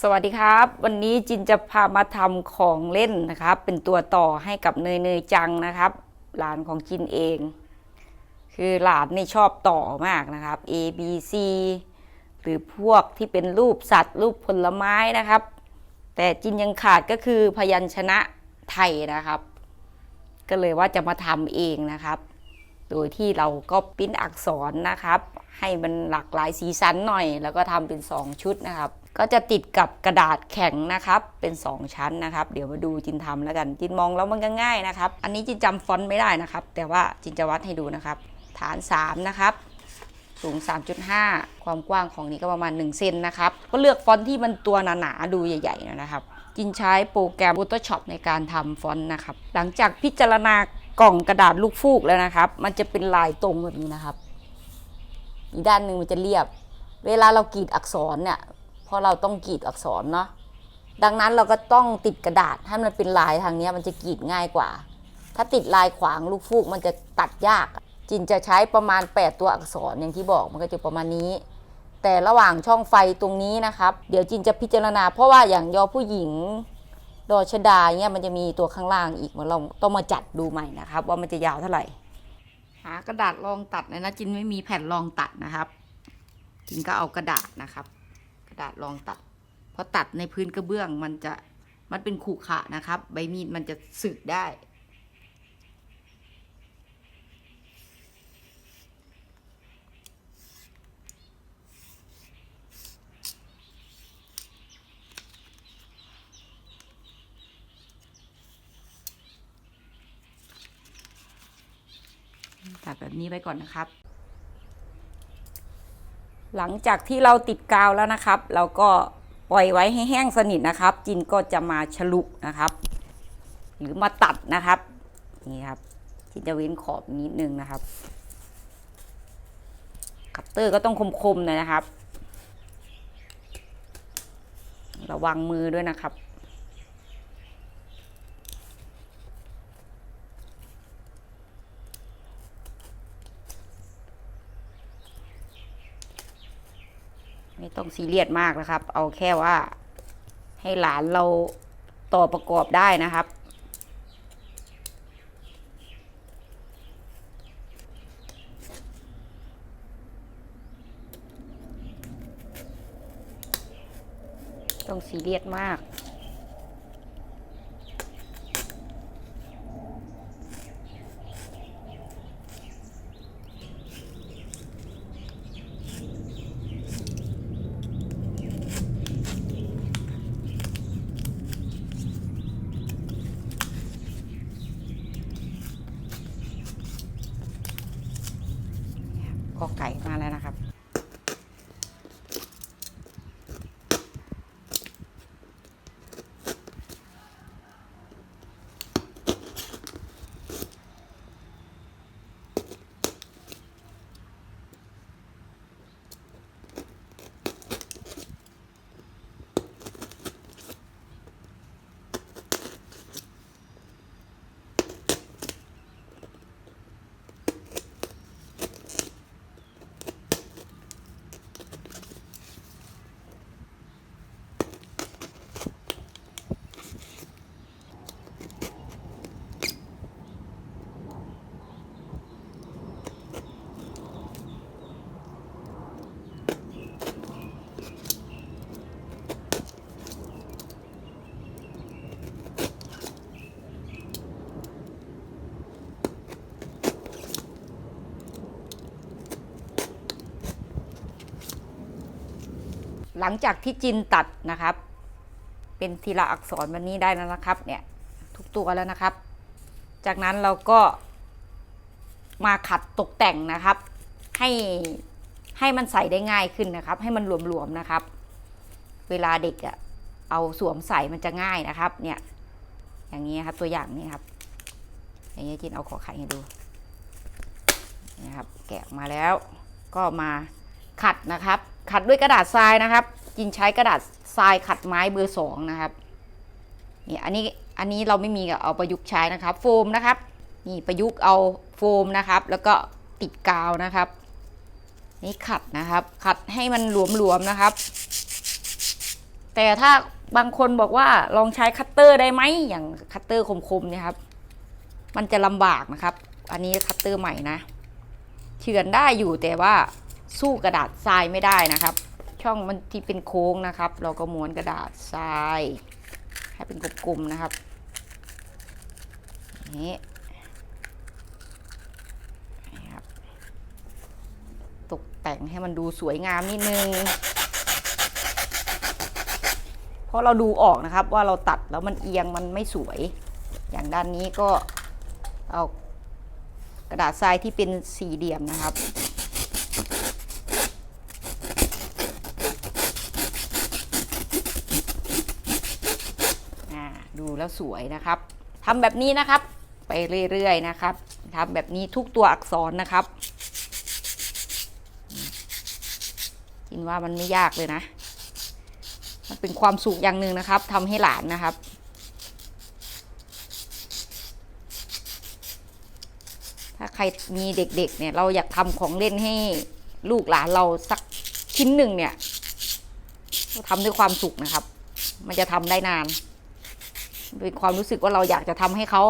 สวัสดีครับ วันนี้จินจะพามาทำของเล่นนะครับ เป็นตัวต่อให้กับเนยเนยจังนะครับ หลานของจินเอง คือหลานนี่ชอบต่อมากนะครับ A B C หรือพวกที่เป็นรูปสัตว์รูปผลไม้นะครับ แต่จินยังขาดก็คือพยัญชนะไทยนะครับ ก็เลยว่าจะมาทำเองนะครับ โดยที่เราก็ปิ้นอักษรนะครับ ให้มันหลากหลายสีสันหน่อย แล้วก็ทำเป็น2ชุดนะครับ ก็จะติดกับกระดาษแข็งนะครับ เป็น 2 ชั้นนะครับ เดี๋ยวมาดูจินทำแล้วกันจินมองแล้วมันก็ง่ายนะครับ อันนี้จินจำฟอนต์ไม่ได้นะครับ แต่ว่าจินจะวัดให้ดูนะครับ ฐาน 3 นะครับ สูง 3.5 ความกว้างของนี้ก็ประมาณ1เซนนะครับ ก็เลือกฟอนต์ที่มันตัวหนาๆดูใหญ่ๆหน่อยนะครับ จินใช้โปรแกรม Photoshop ในการทำฟอนต์นะครับ หลังจากพิจารณากล่องกระดาษลูกฟูกแล้วนะครับ มันจะเป็นลายตรงแบบนี้นะครับ อีกด้านหนึ่งมันจะเรียบ เวลาเรากรีดอักษรเนี่ย ราะเราต้องกรีดอักษรเนาะดังนั้นเราก็ต้องติดกระดาษให้มันเป็นลายทางนี้มันจะกรีดง่ายกว่า ถ้าติดลายขวางลูกฟูกมันจะตัดยาก จินจะใช้ประมาณ 8 ตัวอักษรอย่างที่บอกมันก็จะประมาณนี้ แต่ระหว่างช่องไฟตรงนี้นะครับ เดี๋ยวจินจะพิจารณา เพราะว่าอย่างยอผู้หญิงดอชดาเนี่ยมันจะมีตัวข้างล่างอีกมันเราต้องมาจัดดูใหม่นะครับ ว่ามันจะยาวเท่าไหร่ หากระดาษรองตัดเลยนะจินไม่มีแผ่นรองตัดนะครับ จินก็เอากระดาษนะครับ ระดาษรองตัดเพราะตัดในพื้นกระเบื้องมันจะมันเป็นขรุขระนะครับ ใบมีดมันจะสึกได้ ตัดแบบนี้ไว้ก่อนนะครับ หลังจากที่เราติดกาวแล้วนะครับ เราก็ปล่อยไว้ให้แห้งสนิทนะครับ จินก็จะมาฉลุนะครับ หรือมาตัดนะครับ นี่ครับจินจะเว้นขอบนิดนึงนะครับ คัตเตอร์ก็ต้องคมๆหน่อยนะครับ ระวังมือด้วยนะครับ ต้องซีเรียสมากนะครับ เอาแค่ว่า ให้หลานเราต่อประกอบได้นะครับต้องซีเรียสมาก ก็ไก่มาแล้วนะครับ หลังจากที่จินตัดนะครับ เป็นทีละอักษรวันนี้ได้แล้วนะครับ เนี่ยทุกตัวแล้วนะครับ จากนั้นเราก็มาขัดตกแต่งนะครับ ให้ให้มันใส่ได้ง่ายขึ้นนะครับ ให้มันหลวมๆนะครับ เวลาเด็กอะเอาสวมใส่มันจะง่ายนะครับ เนี่ย อย่างนี้ครับตัวอย่างนี้ครับ อย่างนี้จินเอาขอไข่ให้ดูนี่ครับ แกะมาแล้วก็มาขัดนะครับ ขัดด้วยกระดาษทรายนะครับจินใช้กระดาษทรายขัดไม้เบอร์สองนะครับนี่อันนี้อันนี้เราไม่มีก็เอาประยุกต์ใช้นะครับ โฟมนะครับ นี่ประยุกต์เอาโฟมนะครับ แล้วก็ติดกาวนะครับ นี่ขัดนะครับ ขัดให้มันหลวมๆนะครับ แต่ถ้าบางคนบอกว่าลองใช้คัตเตอร์ได้ไหมอย่างคัตเตอร์คมๆเนี่ยครับ มันจะลำบากนะครับ อันนี้คัตเตอร์ใหม่นะเฉือนได้อยู่แต่ว่า สู้กระดาษทรายไม่ได้นะครับ ช่องมันที่เป็นโค้งนะครับ เราก็ม้วนกระดาษทรายให้เป็นกลมๆนะครับนี่นะครับตกแต่งให้มันดูสวยงามนิดนึง เพราะเราดูออกนะครับว่าเราตัดแล้วมันเอียงมันไม่สวย อย่างด้านนี้ก็เอากระดาษทรายที่เป็นสี่เหลี่ยมนะครับ อ่าดู แล้วสวยนะครับทำแบบนี้นะครับ ไปเรื่อยๆนะครับทำแบบนี้ทุกตัวอักษรนะครับคิดว่ามันไม่ยากเลยนะ มันเป็นความสุขอย่างหนึ่งนะครับทำให้หลานนะครับถ้าใครมีเด็กๆ เนี่ย เราอยากทำของเล่นให้ลูกหลานเราสักชิ้นหนึ่งเนี่ยทำด้วยความสุขนะครับ มันจะทำได้นาน เป็นความรู้สึกว่าเราอยากจะทำให้เขา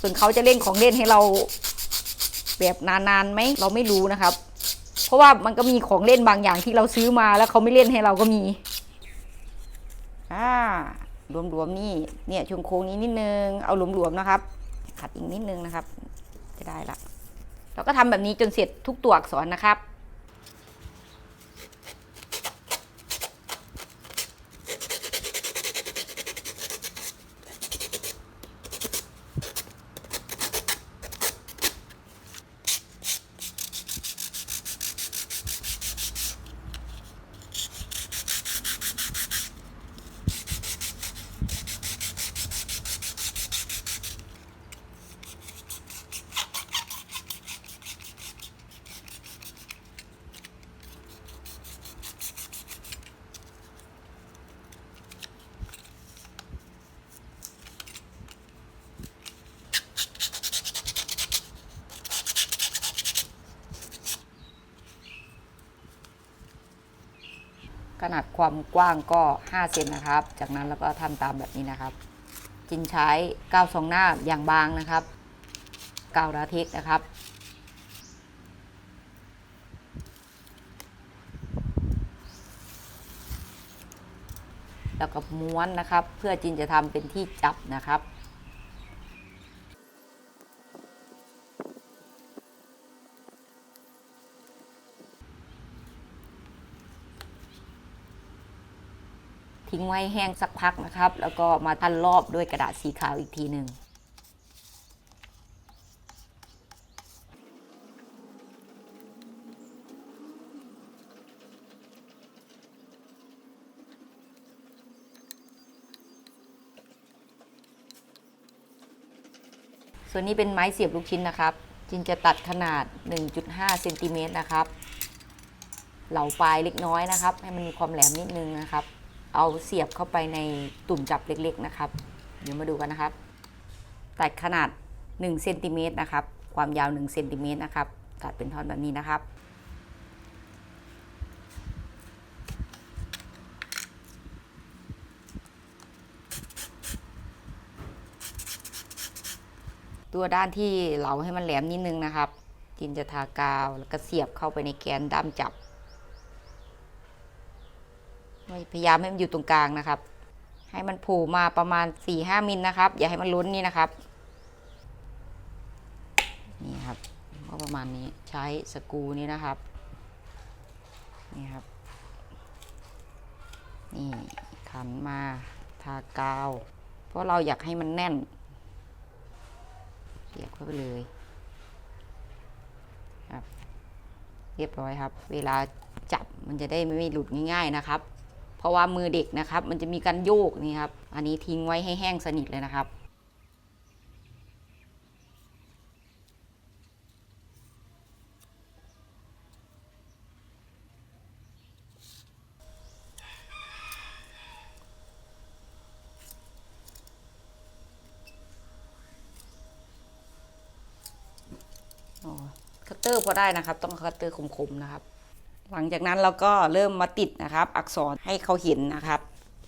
ส่วนเขาจะเล่นของเล่นให้เราแบบนานๆไหมเราไม่รู้นะครับ เพราะว่ามันก็มีของเล่นบางอย่างที่เราซื้อมาแล้วเขาไม่เล่นให้เราก็มีอ่ารวมๆนี่เนี่ยช่วงโค้งนี้นิดนึงเอาหลวมๆนะครับขัดอีกนิดนึงนะครับ จะได้ละเราก็ทำแบบนี้จนเสร็จทุกตัวอักษรนะครับ ขนาดความกว้างก็5เซนนะครับ จากนั้นเราก็ทำตามแบบนี้นะครับ จินใช้กาวสองหน้าอย่างบางนะครับกาวลาท็กนะครับแล้วก็ม้วนนะครับ เพื่อจินจะทำเป็นที่จับนะครับ ทิ้งไว้แห้งสักพักนะครับ แล้วก็มาพันรอบด้วยกระดาษสีขาวอีกทีหนึ่งส่วนนี้เป็นไม้เสียบลูกชิ้นนะครับ จินจะตัดขนาด 1.5เซนติเมตรนะครับ เหลาปลายเล็กน้อยนะครับ ให้มันมีความแหลมนิดนึงนะครับ เอาเสียบเข้าไปในตุ่มจับเล็กๆนะครับ เดี๋ยวมาดูกันนะครับ ตัดขนาด1เซนติเมตรนะครับ ความยาว1เซนติเมตรนะครับ ตัดเป็นท่อนแบบนี้นะครับ ตัวด้านที่เหลาให้มันแหลมนิดนึงนะครับจินจะทากาวแล้วก็เสียบเข้าไปในแกนด้ามจับ พยายามให้มันอยู่ตรงกลางนะครับ ให้มันผล่มาประมาณ4-5มิลนะครับ อย่าให้มันล้นนี่นะครับ นี่ครับก็ประมาณนี้ใช้สกูนี้นะครับ นี่ครับ นี่ขันมาทากาว เพราะเราอยากให้มันแน่นเสียบเข้าไปเลยครับ เรียบร้อยครับ เวลาจับมันจะได้ไม่หลุดง่าย ๆนะครับ เพราะว่ามือเด็กนะครับ มันจะมีการโยกนี่ครับ อันนี้ทิ้งไว้ให้แห้งสนิทเลยนะครับคัตเตอร์พอได้นะครับ ต้องคัตเตอร์คมๆนะครับ หลังจากนั้นเราก็เริ่มมาติดนะครับ อักษรให้เขาเห็นนะครับ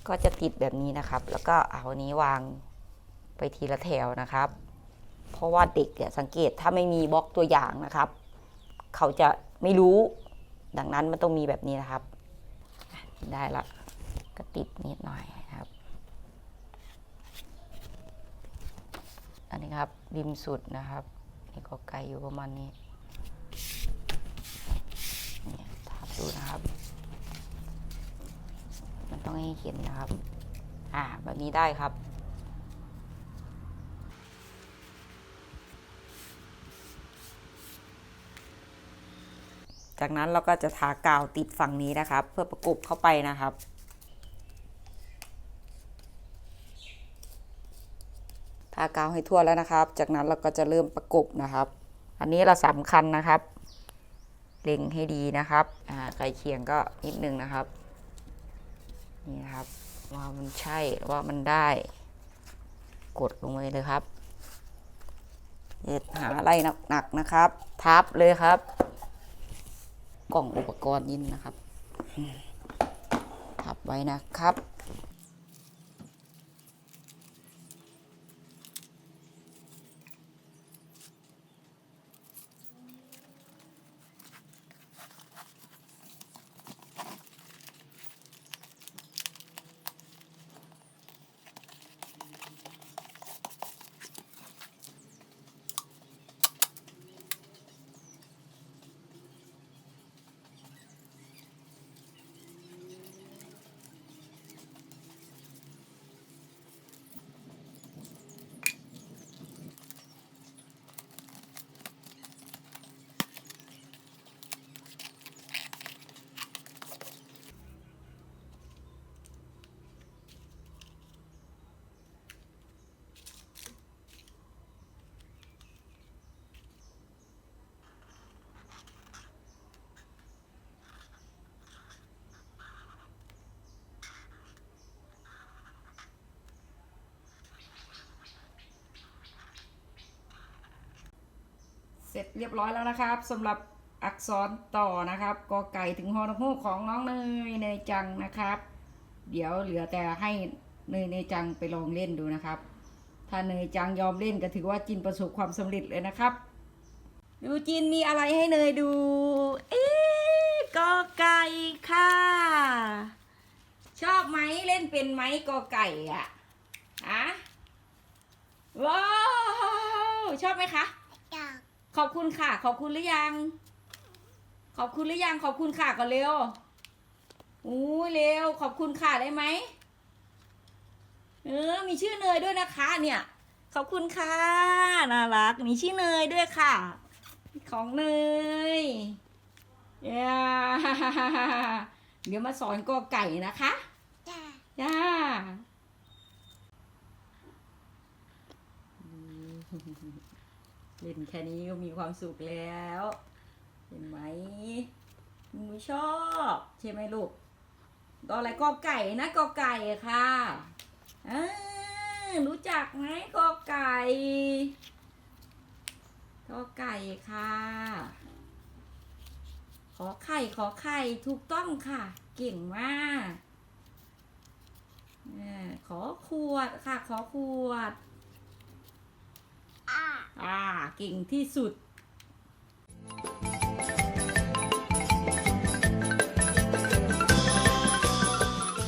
ก็จะติดแบบนี้นะครับ แล้วก็เอานี้วางไปทีละแถวนะครับ เพราะว่าเด็กเนี่ยสังเกตถ้าไม่มีบล็อกตัวอย่างนะครับ เขาจะไม่รู้ ดังนั้นมันต้องมีแบบนี้นะครับ ได้ละก็ติดนิดหน่อยครับ อันนี้ครับริมสุดนะครับ นี่ก็ไกลอยู่ประมาณนี้เนี่ยทับ ดูนะครับ มันต้องให้เห็นนะครับ อ่า แบบนี้ได้ครับจากนั้นเราก็จะทากาวติดฝั่งนี้นะครับ เพื่อประกบเข้าไปนะครับ ทากาวให้ทั่วแล้วนะครับ จากนั้นเราก็จะเริ่มประกบนะครับ อันนี้เราสำคัญนะครับ เล็งให้ดีนะครับอ่าใครเคียงก็นิดนึงนะครับ นี่นะครับ ว่ามันใช่ว่ามันได้ กดลงไปเลยครับเด็ดหาอะไรหนักๆนะครับ ทับเลยครับ กล่องอุปกรณ์ยินนะครับ ทับไว้นะครับ เสร็จเรียบร้อยแล้วนะครับสำหรับอักษรต่อนะครับกอไก่ถึงฮอนฮูกของน้องเนยเนจังนะครับ เดี๋ยวเหลือแต่ให้เนยเนจังไปลองเล่นดูนะครับ ถ้าเนยจังยอมเล่นก็ถือว่าจินประสบความสำเร็จเลยนะครับ ดูจินมีอะไรให้เนยดู เอ๊กอไก่ค่ะ ชอบไหมเล่นเป็นไหมกอไก่อะอะว้าวชอบไหมคะ ขอบคุณค่ะ ขอบคุณหรือยัง ขอบคุณหรือยัง ขอบคุณค่ะก่อนเร็วอู้ยเร็ว ขอบคุณค่ะได้ไหมเออ มีชื่อเนยด้วยนะคะ เนี่ย ขอบคุณค่ะ น่ารัก มีชื่อเนยด้วยค่ะ ของเนยเย้เดี๋ยวมาสอนกอไก่นะคะ จ้าจ้า เล่นแค่นี้ก็มีความสุขแล้ว เห็นไหมหนูชอบ ใช่ไหมลูกตออะไรกอไก่นะกอไก่ค่ะอรู้จักไหมกอไก่กอไก่ค่ะ ขอไข่ขอไข่ถูกต้องค่ะ เก่งมากขอขวดค่ะ ขอขวดอ่า อ่าเก่งที่สุด